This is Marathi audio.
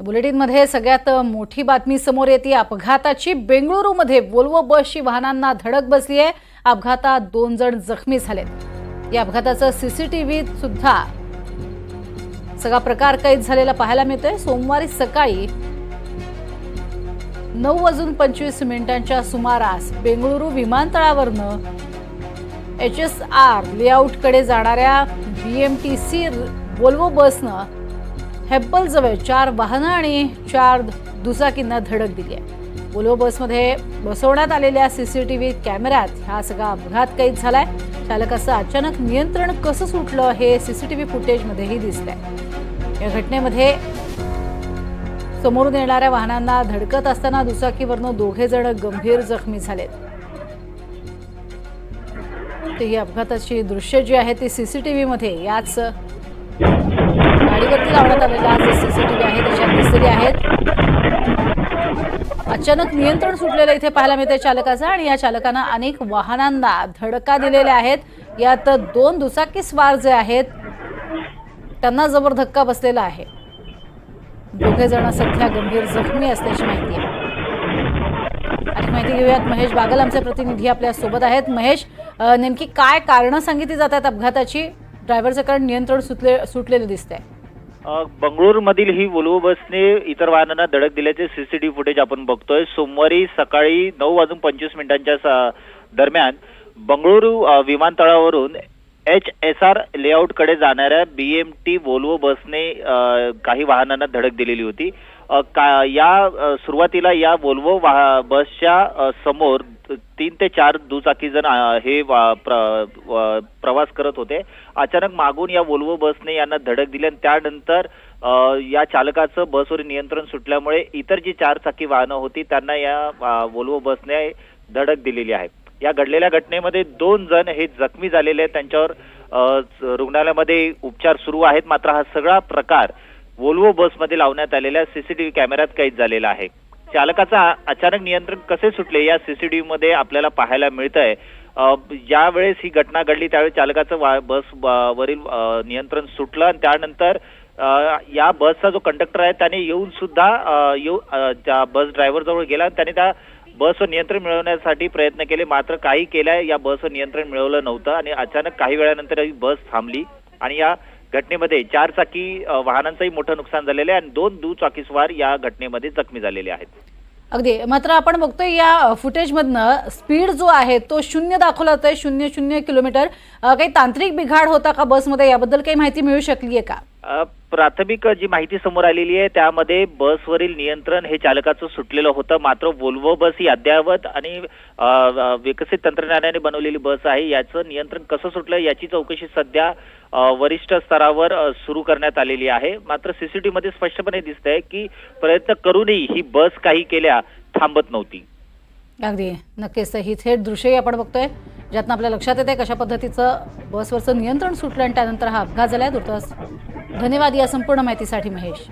बुलेटिनमध्ये सगळ्यात मोठी बातमी समोर येते. अपघाताची बेंगळुरूमध्ये वोल्वो बसची वाहनांना धडक बसली आहे. अपघातात दोन जण जखमी झालेत. या अपघाताचं सीसीटीव्ही सुद्धा सगळा प्रकार कैद झालेला पाहायला मिळतोय. सोमवारी सकाळी नऊ वाजून पंचवीस मिनिटांच्या सुमारास बेंगळुरू विमानतळावरनं एच एस आर लेआउटकडे जाणाऱ्या B M T C Volvo बसनं हेप्पलजवळ चार वाहनं आणि चार दुचाकींना धडक दिली आहे. वोल्वो बसमध्ये बसवण्यात आलेल्या सी सी टी व्ही कॅमेऱ्यात हा सगळा अपघात कैद झालाय. चालकाचं अचानक नियंत्रण कसं सुटलं हे सी सी टी व्ही फुटेजमध्येही दिसतंय. या घटनेमध्ये समोरून येणाऱ्या वाहनांना धडकत असताना दुचाकीवरनं दोघे जण गंभीर जखमी झालेत. ही अपघाताची दृश्य जी आहेत ती सीसीटीव्ही मध्ये याच गाडीवरती लावण्यात आलेल्या जे व्ही आहे त्याच्यात दिसलेली आहेत. अचानक नियंत्रण सुटलेलं इथे पाहायला मिळते चालकाचं आणि या चालकानं अनेक वाहनांना धडका दिलेल्या आहेत. यात दोन दुचाकी स्वार जे आहेत त्यांना जबर धक्का बसलेला आहे. दोघे जण सध्या गंभीर जखमी असल्याची माहिती आहे. आणि माहिती घेऊयात. महेश बागल आमचे प्रतिनिधी आपल्यासोबत आहेत. महेश नेमकी काय कारणं सांगितली जातात अपघाताची? ड्रायव्हरचं कारण नियंत्रण सुटले सुटलेलं दिसतंय. बंगळुरूमधील ही वोल्वो बसने इतर वाहनांना धडक दिल्याचे सीसीटीव्ही फुटेज आपण बघतोय. सोमवारी सकाळी नऊ वाजून पंचवीस मिनिटांच्या स- दरम्यान बंगळुरू विमानतळावरून एच एस आर लेआउटकडे जाणाऱ्या बी एम टी वोल्वो बसने काही वाहनांना धडक दिलेली होती. का या सुरुवातीला या वोल्वो बसच्या समोर तीन ते चार दुचाकी जण हे वा- प्र- प्रवास करत होते. अचानक मागून या वोल्वो बसने यांना धडक दिली आणि त्यानंतर या चालकाचं बसवर नियंत्रण सुटल्यामुळे इतर जी चार चाकी वाहनं होती त्यांना या वोल्वो बसने धडक दिलेली आहे. या घडलेल्या घटनेमध्ये दोन जण हे जखमी झालेले आहेत. त्यांच्यावर रुग्णालयामध्ये उपचार सुरू आहेत. मात्र हा सगळा प्रकार वोल्वो बसमध्ये लावण्यात आलेल्या सीसीटीव्ही कॅमेऱ्यात कैद झालेला आहे. चालकाचा अचानक नियंत्रण कसे सुटले या सीसीटीव्ही मध्ये आपल्याला पाहायला मिळत आहे ज्यावेळेस ही घटना घडली त्यावेळी चालकाचं वा- बस वरील नियंत्रण सुटलं आणि त्यानंतर या बसचा जो कंडक्टर आहे त्याने येऊन सुद्धा येऊ त्या बस ड्रायव्हर जवळ गेला आणि त्याने त्या बसवर नियंत्रण मिळवण्यासाठी प्रयत्न केले. मात्र काही केल्या या बसवर नियंत्रण मिळवलं नव्हतं आणि अचानक काही वेळानंतर ही बस थांबली आणि या घटनेमध्ये चार चाकी वाहनांचंही मोठं नुकसान झालेलं आहे आणि दोन दुचाकीस्वार या घटनेमध्ये जखमी झालेले आहेत. अगदी. मात्र आपण बघतोय या फुटेजमधनं स्पीड जो आहे तो शून्य दाखवला जातोय शून्य शून्य किलोमीटर. काही तांत्रिक बिघाड होता का बसमध्ये? याबद्दल काही माहिती मिळू शकली आहे का? प्राथमिक जी माहिती समोर आलेली आहे त्यामध्ये बसवरील नियंत्रण हे चालकाचं सुटलेलं होतं. मात्र वोल्वो बस ही अद्ययावत आणि विकसित तंत्रज्ञानाने बनवलेली बस आहे. याचं नियंत्रण कसं सुटलं याची चौकशी सध्या वरिष्ठ स्तरावर सुरू करण्यात आलेली आहे. मात्र सीसीटीव्ही मध्ये स्पष्टपणे दिसतंय की प्रयत्न करूनही ही बस काही केल्या थांबत नव्हती. अगदी. नक्कीच. ही थेट दृश्यही आपण बघतोय ज्यातनं आपल्या लक्षात येते कशा पद्धतीचं बसवरचं नियंत्रण सुटलं आणि त्यानंतर हा अपघात झालाय. तुर्तास धन्यवाद या संपूर्ण माहितीसाठी महेश.